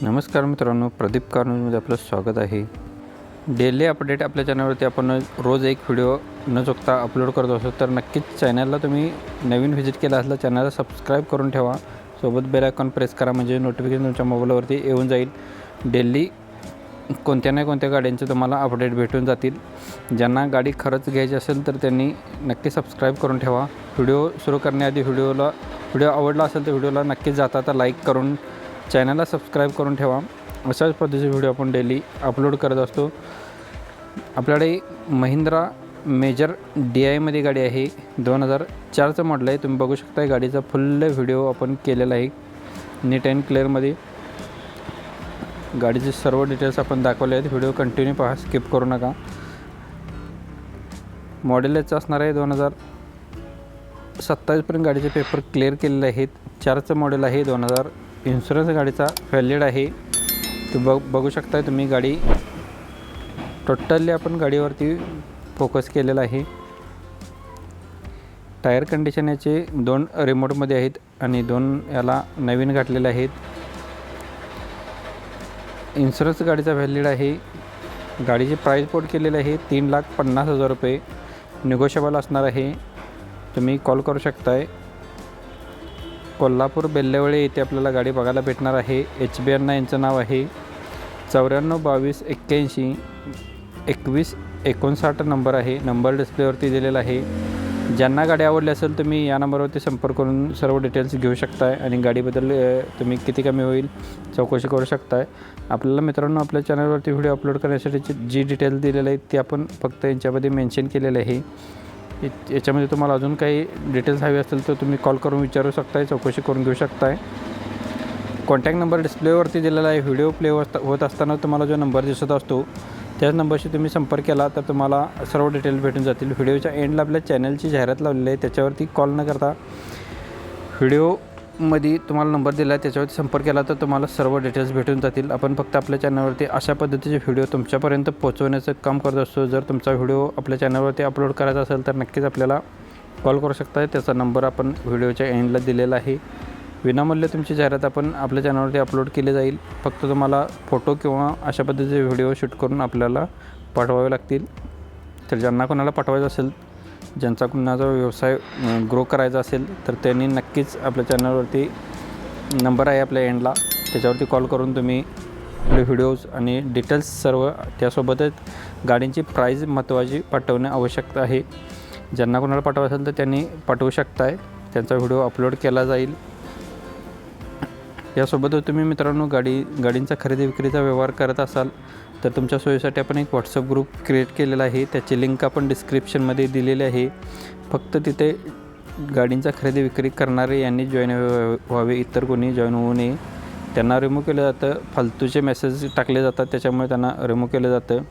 नमस्कार मित्रांनो प्रदीप कारनूजमध्ये आपलं स्वागत आहे. डेली अपडेट आपल्या चॅनलवरती आपण रोज एक व्हिडिओ न चुकता अपलोड करत असतो तर नक्कीच चॅनलला तुम्ही नवीन व्हिजिट केला असला चॅनलला सबस्क्राईब करून ठेवा. सोबत बेल आयकॉन प्रेस करा म्हणजे नोटिफिकेशन तुमच्या मोबाईलवरती येऊन जाईल. डेली कोणत्या ना कोणत्या गाड्यांचे तुम्हाला अपडेट भेटून जातील. ज्यांना गाडी खरंच घ्यायची असेल तर त्यांनी नक्की सबस्क्राईब करून ठेवा. व्हिडिओ सुरू करण्याआधी व्हिडिओला व्हिडिओ आवडला असेल तर व्हिडिओला नक्कीच जाता तर लाईक करून चॅनलला सबस्क्राईब करून ठेवा. अशाच पद्धतीचे व्हिडिओ आपण डेली अपलोड करत असतो. आपल्याकडे महिंद्रा मेजर डी आयमध्ये गाडी आहे. दोन हजार चारचं मॉडल आहे. तुम्ही बघू शकता गाडीचा फुल व्हिडिओ आपण केलेला आहे. नीट अँड क्लिअरमध्ये गाडीचे सर्व डिटेल्स आपण दाखवले आहेत. व्हिडिओ कंटिन्यू पहा स्किप करू नका. मॉडेल याचं असणार आहे दोन हजार सत्तावीसपर्यंत गाडीचे पेपर क्लिअर केलेले आहेत. चारचं मॉडेल आहे दोन हजार इन्शुरन्स गाडीचा व्हॅलिड आहे. तो बघ बघू शकताय तुम्ही गाडी. टोटली आपण गाडीवरती फोकस केलेला आहे. टायर कंडिशन याचे दोन रिमोटमध्ये आहेत आणि दोन याला नवीन घातलेले आहेत. इन्शुरन्स गाडीचा व्हॅलिड आहे. गाडीची प्राईस पोर्ट केलेली आहे तीन लाख पन्नास हजार रुपये. निगोशिएबल असणार आहे. तुम्ही कॉल करू शकताय. कोल्हापूर बेल्लेवळे येथे आपल्याला गाडी बघायला भेटणार आहे. एच बी अण्णा यांचं नाव आहे. चौऱ्याण्णव बावीस एक्क्याऐंशी एकवीस एकोणसाठ नंबर आहे. नंबर डिस्प्लेवरती दिलेला आहे. ज्यांना गाडी आवडली असेल तुम्ही या नंबरवरती संपर्क करून सर्व डिटेल्स घेऊ शकताय आणि गाडीबद्दल तुम्ही किती कमी होईल चौकशी करू शकताय. आपल्याला मित्रांनो आपल्या चॅनलवरती व्हिडिओ अपलोड करण्यासाठी जी डिटेल्स दिलेले आहेत ते आपण फक्त यांच्यामध्ये मेन्शन केलेले आहे. याच्यामध्ये तुम्हाला अजून काही डिटेल्स हवे असतील तर तुम्ही कॉल करून विचारू शकताय चौकशी करून घेऊ शकताय. कॉन्टॅक्ट नंबर डिस्प्लेवरती दिलेला आहे. व्हिडिओ प्ले होत होत असताना तुम्हाला जो नंबर दिसत असतो त्याच नंबरशी तुम्ही संपर्क केला तर तुम्हाला सर्व डिटेल्स भेटून जातील. व्हिडिओच्या एंडला आपल्या चॅनलची जाहिरात लावलेली आहे त्याच्यावरती कॉल न करता व्हिडिओ मध्ये तुम्हाला नंबर दिला आहे त्याच्यावरती संपर्क केला तर तुम्हाला सर्व डिटेल्स भेटून जातील. आपण फक्त आपल्या चॅनलवरती अशा पद्धतीचे व्हिडिओ तुमच्यापर्यंत पोहोचवण्याचं काम करत असतो. जर तुमचा व्हिडिओ आपल्या चॅनलवरती अपलोड करायचा असेल तर नक्कीच आपल्याला कॉल करू शकता त्याचा नंबर आपण व्हिडिओच्या एंडला दिलेला आहे. विनामूल्य तुमची जाहिरात आपण आपल्या चॅनलवरती अपलोड केली जाईल. फक्त तुम्हाला फोटो किंवा अशा पद्धतीचे व्हिडिओ शूट करून आपल्याला पाठवावे लागतील. तर ज्यांना कोणाला पाठवायचं असेल ज्यांचा कुणाचा व्यवसाय ग्रो करायचा असेल तर त्यांनी नक्कीच आपल्या चॅनलवरती नंबर आहे आपल्या एंडला त्याच्यावरती कॉल करून तुम्ही आपले व्हिडिओज आणि डिटेल्स सर्व त्यासोबतच गाडींची प्राईज महत्त्वाची पाठवणे आवश्यक आहे. ज्यांना कोणाला पाठवायचं असेल तर त्यांनी पाठवू शकताय. त्यांचा व्हिडिओ अपलोड केला जाईल. यासोबत तुम्ही मित्रांनो गाडी गाडींचा खरेदी विक्रीचा व्यवहार करत असाल तर तुमच्या सोयीसाठी आपण एक व्हॉट्सअप ग्रुप क्रिएट केलेला आहे. त्याची लिंक आपण डिस्क्रिप्शनमध्ये दिलेली आहे. फक्त तिथे गाडींचा खरेदी विक्री करणारे यांनी जॉईन व्हावे इतर कोणी जॉईन होऊ नये. त्यांना रिमूव्ह केलं जातं. फालतूचे मेसेज टाकले जातात त्याच्यामुळे त्यांना रिमूव्ह केलं जातं.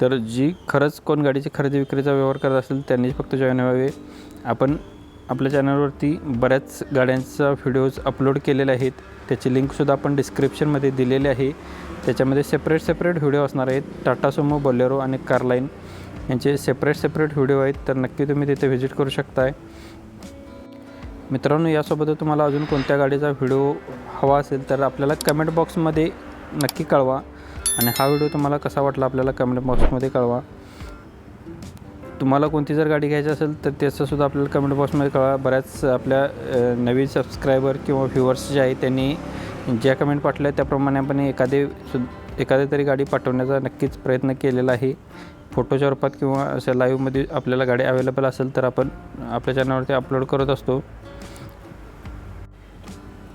तर जी खरंच कोण गाडीची खरेदी विक्रीचा व्यवहार करत असेल त्यांनीच फक्त जॉईन व्हावे. आपण आपल्या चॅनलवरती बऱ्याच गाड्यांचा व्हिडिओज अपलोड केलेले आहेत. त्याची लिंकसुद्धा आपण डिस्क्रिप्शनमध्ये दिलेली आहे. त्याच्यामध्ये सेपरेट सेपरेट व्हिडिओ असणार आहेत. टाटा सुमो बोलेरो आणि कारलाईन यांचे सेपरेट सेपरेट व्हिडिओ आहेत. तर नक्की तुम्ही तिथे व्हिजिट करू शकताय. मित्रांनो यासोबत तुम्हाला अजून कोणत्या गाडीचा व्हिडिओ हवा असेल तर आपल्याला कमेंट बॉक्समध्ये नक्की कळवा. आणि हा व्हिडिओ तुम्हाला कसा वाटला आपल्याला कमेंट बॉक्समध्ये कळवा. तुम्हाला कोणती जर गाडी घ्यायची असेल तर त्याचंसुद्धा आपल्याला कमेंट बॉक्समध्ये कळा बऱ्याच आपल्या नवीन सबस्क्रायबर किंवा व्ह्युअर्स जे आहेत त्यांनी ज्या कमेंट पाठल्या त्याप्रमाणे आपण एखादे सु एखादी तरी गाडी पाठवण्याचा नक्कीच प्रयत्न केलेला आहे. फोटोच्या रूपात किंवा अशा लाईव्हमध्ये आपल्याला गाडी अवेलेबल असेल तर आपण आपल्या चॅनलवरती अपलोड करत असतो.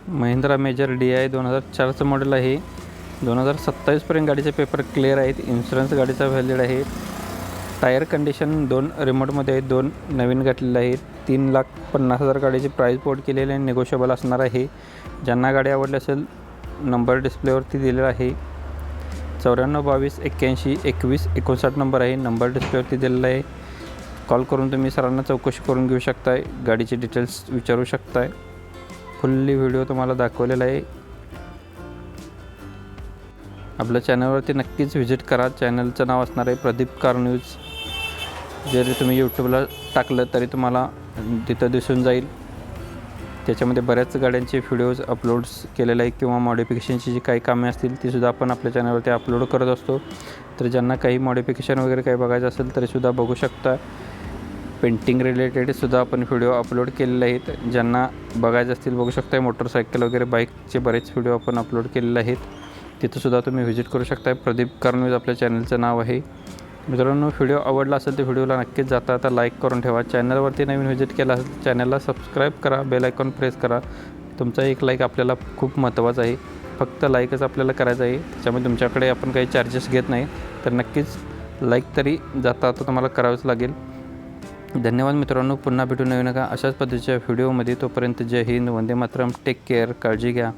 महिंद्रा मेजर डी आय दोन हजार चारचं मॉडेल आहे. दोन हजार सत्तावीसपर्यंत गाडीचे पेपर क्लिअर आहेत. इन्शुरन्स गाडीचा व्हॅलिड आहे. टायर कंडिशन दोन रिमोटमध्ये आहेत दोन नवीन घातलेले आहेत. तीन लाख पन्नास हजार गाडीची प्राईस पोर्ट केलेली आहे. निगोशिएबल असणार आहे. ज्यांना गाडी आवडली असेल नंबर डिस्प्लेवरती दिलेला आहे. चौऱ्याण्णव बावीस एक्क्याऐंशी एकवीस एकोणसाठ नंबर आहे. नंबर डिस्प्लेवरती दिलेला आहे. कॉल करून तुम्ही सरांना चौकशी करून घेऊ शकताय. गाडीचे डिटेल्स विचारू शकताय. फुल्ली व्हिडिओ तुम्हाला दाखवलेला आहे. आपल्या चॅनलवरती नक्कीच व्हिजिट करा. चॅनलचं नाव असणार आहे प्रदीप कार न्यूज जरी तुम्ही यूट्यूबला टाकलं तरी तुम्हाला तिथं दिसून जाईल. त्याच्यामध्ये बऱ्याच गाड्यांचे व्हिडिओज अपलोड्स केलेले आहेत किंवा मॉडिफिकेशनची जी काही कामे असतील तीसुद्धा आपण आपल्या चॅनलवरती अपलोड करत असतो. तर ज्यांना काही मॉडिफिकेशन वगैरे काही बघायचं असेल तरीसुद्धा बघू शकता. पेंटिंग रिलेटेडसुद्धा आपण व्हिडिओ अपलोड केलेले आहेत. ज्यांना बघायचे असतील बघू शकता मोटरसायकल वगैरे बाईकचे बरेच व्हिडिओ आपण अपलोड केलेले आहेत. तिथंसुद्धा तुम्ही व्हिजिट करू शकता प्रदीप कर्णवीज आपल्या चॅनलचं नाव आहे. मित्रांनो व्हिडिओ आवडला असेल तर व्हिडिओला नक्कीच जाता आता लाईक करून ठेवा. चॅनलवरती नवीन व्हिजिट केला असेल चॅनलला सबस्क्राईब करा. बेल आयकॉन प्रेस करा. तुमचा एक लाईक आपल्याला खूप महत्त्वाचा आहे. फक्त लाईकच आपल्याला करायचं आहे. त्याच्यामुळे तुमच्याकडे आपण काही चार्जेस घेत नाही. तर नक्कीच लाईक तरी जाता आता तुम्हाला करावंच लागेल. धन्यवाद मित्रांनो. पुन्हा भेटून नवीन नका अशाच पद्धतीच्या व्हिडिओमध्ये तोपर्यंत जय हिंद. वंदे मातरम. टेक केअर काळजी घ्या.